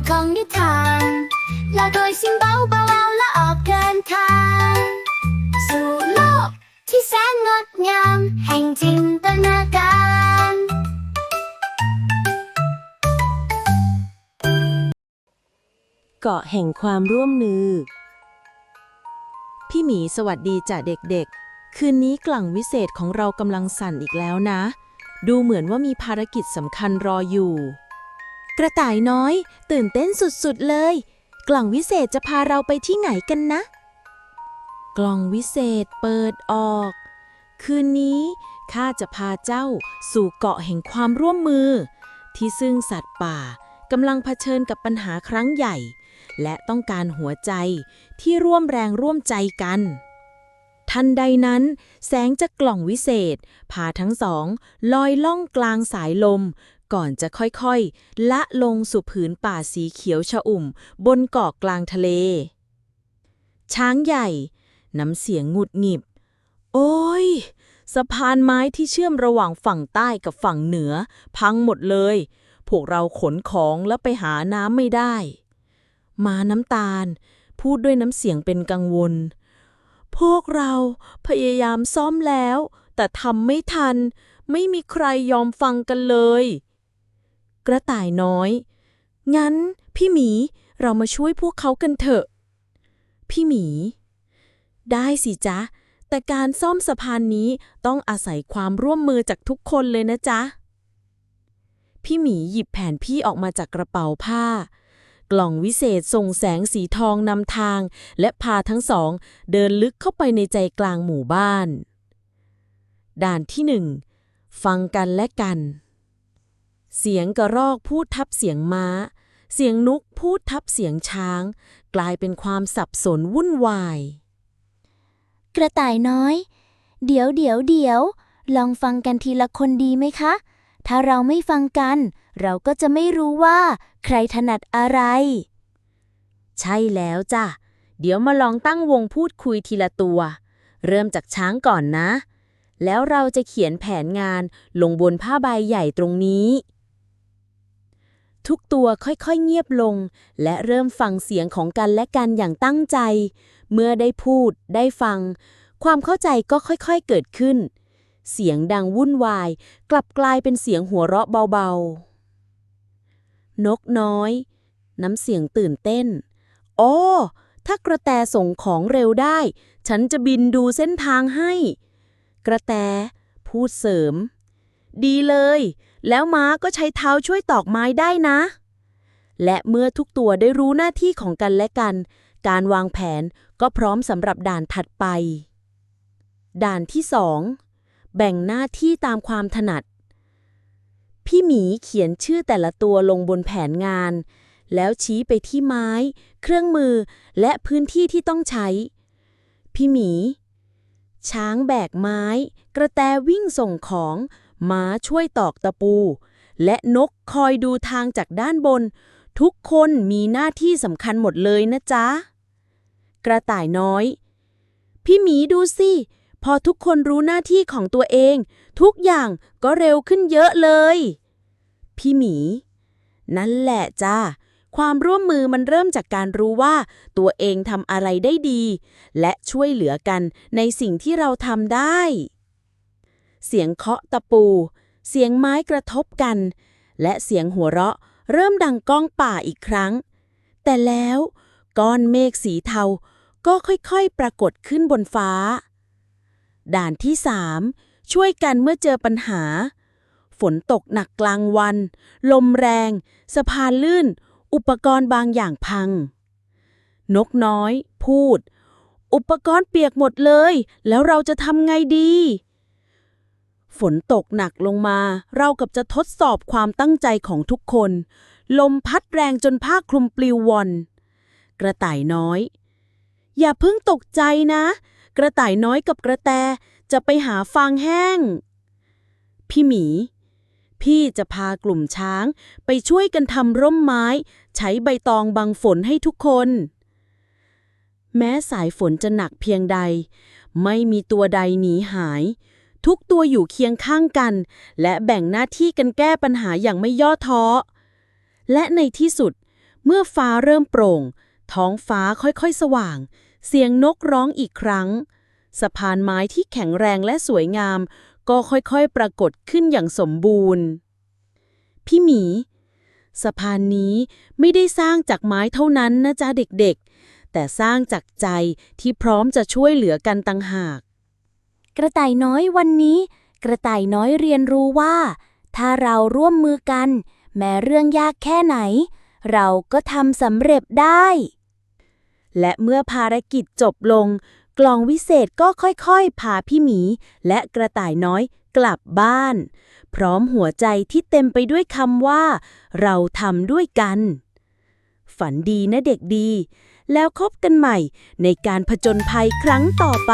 ดของนิทานลาโดยซิมเบาเบาและออกเดินทาง สู่โลกที่แสนงดงาม แห่งจินตนาการเกาะแห่งความร่วมมือ พี่หมีสวัสดีจ้ะเด็กๆ คืนนี้กล่องวิเศษของเรากำลังสั่นอีกแล้วนะ ดูเหมือนว่ามีภารกิจสำคัญรออยู่ กระต่ายน้อย ตื่นเต้นสุดๆเลย กล่องวิเศษจะพาเราไปที่ไหนกันนะ กล่องวิเศษเปิดออก คืนนี้ข้าจะพาเจ้าสู่เกาะแห่งความร่วมมือ ที่ซึ่งสัตว์ป่ากำลังเผชิญกับปัญหาครั้งใหญ่ และต้องการหัวใจที่ร่วมแรงร่วมใจกัน ทันใดนั้น แสงจากกล่องวิเศษ พาทั้งสอง ลอยล่องกลางสายลม ก่อนจะค่อยๆ ละลงสู่ผืนป่าสีเขียวชอุ่ม บนเกาะกลางทะเล ช้างใหญ่ น้ำเสียงหงุดหงิบ โอ้ย สะพานไม้ที่เชื่อมระหว่างฝั่งใต้กับฝั่งเหนือ พังหมดเลย พวกเราขนของแล้วไปหาน้ำไม่ได้ มาน้ำตาล พูดด้วยน้ำเสียงเป็นกังวล พวกเราพยายามซ่อมแล้ว แต่ทำไม่ทันไม่มีใครยอมฟังกันเลย กระต่ายน้อย งั้น พี่หมีเรามาช่วยพวกเขากันเถอะ พี่หมี ได้สิจ๊ะ แต่การซ่อมสะพานนี้ต้องอาศัยความร่วมมือจากทุกคนเลยนะจ๊ะ พี่หมีหยิบแผนพี่ออกมาจากกระเป๋าผ้า กล่องวิเศษส่งแสงสีทองนำทาง และพาทั้งสอง เดินลึกเข้าไปในใจกลางหมู่บ้าน ด่านที่หนึ่งฟังกันและกัน เสียงกระรอกพูดทับเสียงม้า เสียงนุกพูดทับเสียงช้าง กลายเป็นความสับสนวุ่นวาย กระต่ายน้อย เดี๋ยวเดี๋ยวเดี๋ยว ลองฟังกันทีละคนดีไหมคะ ถ้าเราไม่ฟังกัน เราก็จะไม่รู้ว่า ใครถนัดอะไร ใช่แล้วจ้ะ เดี๋ยวมาลองตั้งวงพูดคุยทีละตัว เริ่มจากช้างก่อนนะแล้วเราจะเขียนแผนงานลงบนผ้าใบใหญ่ตรงนี้ ทุกตัวค่อยๆเงียบลง และเริ่มฟังเสียงของกันและกันอย่างตั้งใจ เมื่อได้พูดได้ฟัง ความเข้าใจก็ค่อยๆเกิดขึ้น เสียงดังวุ่นวาย กลับกลายเป็นเสียงหัวเราะเบาๆ นกน้อย น้ำเสียงตื่นเต้น โอ้ถ้ากระแตส่งของเร็วได้ ฉันจะบินดูเส้นทางให้ กระแต พูดเสริม ดีเลย แล้วม้าก็ใช้เท้าช่วยตอกไม้ได้นะ และเมื่อทุกตัวได้รู้หน้าที่ของกันและกัน การวางแผนก็พร้อมสำหรับด่านถัดไป ด่านที่สองแบ่งหน้าที่ตามความถนัด พี่หมีเขียนชื่อแต่ละตัวลงบนแผนงาน แล้วชี้ไปที่ไม้ เครื่องมือและพื้นที่ที่ต้องใช้ พี่หมี ช้างแบกไม้ กระแตวิ่งส่งของ ม้าช่วยตอกตะปู และนกคอยดูทางจากด้านบน ทุกคนมีหน้าที่สำคัญหมดเลยนะจ๊ะ กระต่ายน้อย พี่หมีดูสิ พอทุกคนรู้หน้าที่ของตัวเอง ทุกอย่างก็เร็วขึ้นเยอะเลย พี่หมี นั่นแหละจ้าความร่วมมือมันเริ่มจากการรู้ว่าตัวเองทำอะไรได้ดี และช่วยเหลือกันในสิ่งที่เราทำได้ เสียงเคาะตะปู เสียงไม้กระทบกัน และเสียงหัวเราะเริ่มดังก้องป่าอีกครั้ง แต่แล้วก้อนเมฆสีเทาก็ค่อยๆ ปรากฏขึ้นบนฟ้า ด่านที่สามช่วยกันเมื่อเจอปัญหา ฝนตกหนักกลางวัน ลมแรง สะพานลื่น อุปกรณ์บางอย่างพัง นกน้อย พูด อุปกรณ์เปียกหมดเลย แล้วเราจะทำไงดี ฝนตกหนักลงมา เรากับจะทดสอบความตั้งใจของทุกคน ลมพัดแรงจนผ้าคลุมปลิววอน กระต่ายน้อย อย่าเพิ่งตกใจนะ กระต่ายน้อยกับกระแตจะไปหาฟางแห้ง พี่หมี พี่จะพากลุ่มช้างไปช่วยกันทำร่มไม้ ใช้ใบตองบังฝนให้ทุกคน แม้สายฝนจะหนักเพียงใด ไม่มีตัวใดหนีหาย ทุกตัวอยู่เคียงข้างกัน และแบ่งหน้าที่กันแก้ปัญหาอย่างไม่ย่อท้อ และในที่สุด เมื่อฟ้าเริ่มโปร่ง ท้องฟ้าค่อยๆสว่าง เสียงนกร้องอีกครั้ง สะพานไม้ที่แข็งแรงและสวยงาม ก็ค่อยๆปรากฏขึ้นอย่างสมบูรณ์ พี่หมี สะพานนี้ไม่ได้สร้างจากไม้เท่านั้นนะจ๊ะเด็กๆ แต่สร้างจากใจที่พร้อมจะช่วยเหลือกันต่างหาก กระต่ายน้อยวันนี้ กระต่ายน้อยเรียนรู้ว่า ถ้าเราร่วมมือกัน แม้เรื่องยากแค่ไหน เราก็ทำสำเร็จได้ และเมื่อภารกิจจบลง กล่องวิเศษก็ค่อยๆ พาพี่หมี และกระต่ายน้อยกลับบ้าน พร้อมหัวใจที่เต็มไปด้วยคำว่า เราทำด้วยกัน ฝันดีนะเด็กดี แล้วพบกันใหม่ในการผจญภัยครั้งต่อไป